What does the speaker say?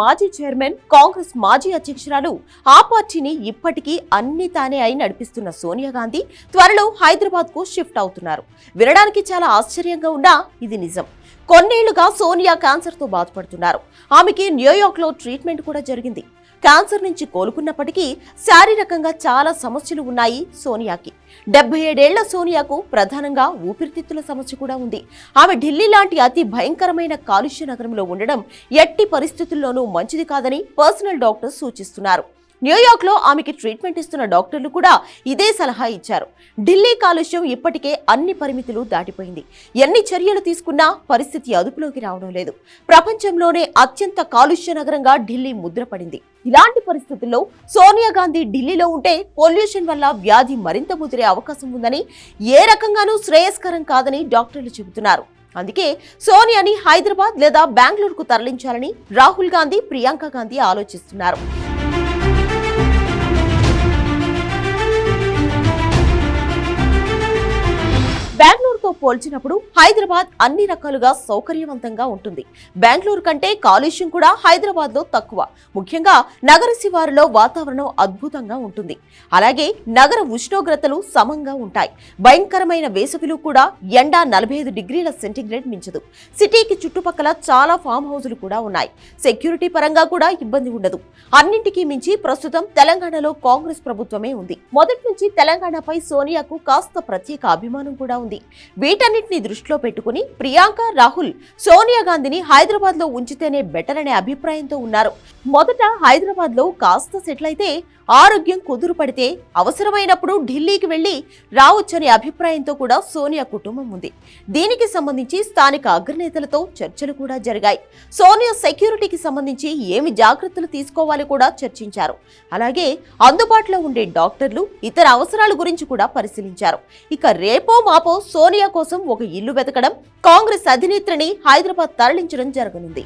మాజీ చైర్మన్ కాంగ్రెస్ మాజీ అధ్యక్షురాలు ఆ పార్టీని ఇప్పటికీ అన్ని తానే అయి నడిపిస్తున్న సోనియా గాంధీ త్వరలో హైదరాబాద్కు షిఫ్ట్ అవుతున్నారు. వినడానికి చాలా ఆశ్చర్యంగా ఉన్నా ఇది నిజం. కొన్నేళ్ళుగా సోనియా క్యాన్సర్తో బాధపడుతున్నారు. ఆమెకి న్యూయార్క్లో ట్రీట్మెంట్ కూడా జరిగింది. క్యాన్సర్ నుంచి కోలుకున్నప్పటికీ శారీరకంగా చాలా సమస్యలు ఉన్నాయి సోనియాకి. డెబ్బై ఏడేళ్ళ సోనియాకు ప్రధానంగా ఊపిరితిత్తుల సమస్య కూడా ఉంది. ఆమె ఢిల్లీ లాంటి అతి భయంకరమైన కాలుష్య నగరంలో ఉండడం ఎట్టి పరిస్థితుల్లోనూ మంచిది కాదని పర్సనల్ డాక్టర్స్ సూచిస్తున్నారు. న్యూయార్క్లో ఆమెకి ట్రీట్మెంట్ ఇస్తున్న డాక్టర్లు కూడా ఇదే సలహా ఇచ్చారు. ఢిల్లీ కాలుష్యం ఇప్పటికే అన్ని పరిమితులు దాటిపోయింది. ఎన్ని చర్యలు తీసుకున్నా పరిస్థితి అదుపులోకి రావడం లేదు. ప్రపంచంలోనే అత్యంత కాలుష్య నగరంగా ఢిల్లీ ముద్రపడింది ఇలాంటి పరిస్థితుల్లో సోనియా గాంధీ ఢిల్లీలో ఉంటే పొల్యూషన్ వల్ల వ్యాధి మరింత ముదిరే అవకాశం ఉందని ఏ రకంగానూ శ్రేయస్కరం కాదని డాక్టర్లు చెబుతున్నారు. అందుకే సోనియాని హైదరాబాద్ లేదా బెంగళూరుకు తరలించాలని రాహుల్ గాంధీ ప్రియాంక గాంధీ ఆలోచిస్తున్నారు. పోల్చినప్పుడు హైదరాబాద్ అన్ని రకాలుగా సౌకర్యవంతంగా ఉంటుంది. బెంగళూరు కంటే కాలుష్యం కూడా హైదరాబాద్లో తక్కువ. ముఖ్యంగా నగర శివారులో వాతావరణం అద్భుతంగా ఉంటుంది. అలాగే నగర ఉష్ణోగ్రతలు సమంగా ఉంటాయి. భయంకరమైన వేసవిలో కూడా ఎండ నలభై ఐదు డిగ్రీల సెంటీగ్రేడ్ మించదు. సిటీకి చుట్టుపక్కల చాలా ఫామ్ హౌజులు కూడా ఉన్నాయి. సెక్యూరిటీ పరంగా కూడా ఇబ్బంది ఉండదు. అన్నింటికీ మించి ప్రస్తుతం తెలంగాణలో కాంగ్రెస్ ప్రభుత్వమే ఉంది. మొదటి నుంచి తెలంగాణపై సోనియాకు కాస్త ప్రత్యేక అభిమానం కూడా ఉంది. వీటన్నిటిని దృష్టిలో పెట్టుకుని ప్రియాంక రాహుల్ సోనియా గాంధీని హైదరాబాద్లో ఉంచితేనే బెటర్ అనే అభిప్రాయంతో ఉన్నారు. మొదట హైదరాబాద్లో కాస్త సెటిల్ అయితే ఆరోగ్యం కుదురు పడితే అవసరమైనప్పుడు ఢిల్లీకి వెళ్ళి రావచ్చనే అభిప్రాయంతో కూడా సోనియా కుటుంబం ఉంది. దీనికి సంబంధించి స్థానిక అగ్రనేతలతో చర్చలు కూడా జరిగాయి. సోనియా సెక్యూరిటీకి సంబంధించి ఏమి జాగ్రత్తలు తీసుకోవాలి కూడా చర్చించారు. అలాగే అందుబాటులో ఉండే డాక్టర్లు ఇతర అవసరాల గురించి కూడా పరిశీలించారు. ఇక రేపో మాపో సోనియా కోసం ఒక ఇల్లు వెతకడం కాంగ్రెస్ అధినేత్రిని హైదరాబాద్ తరలించడం జరగనుంది.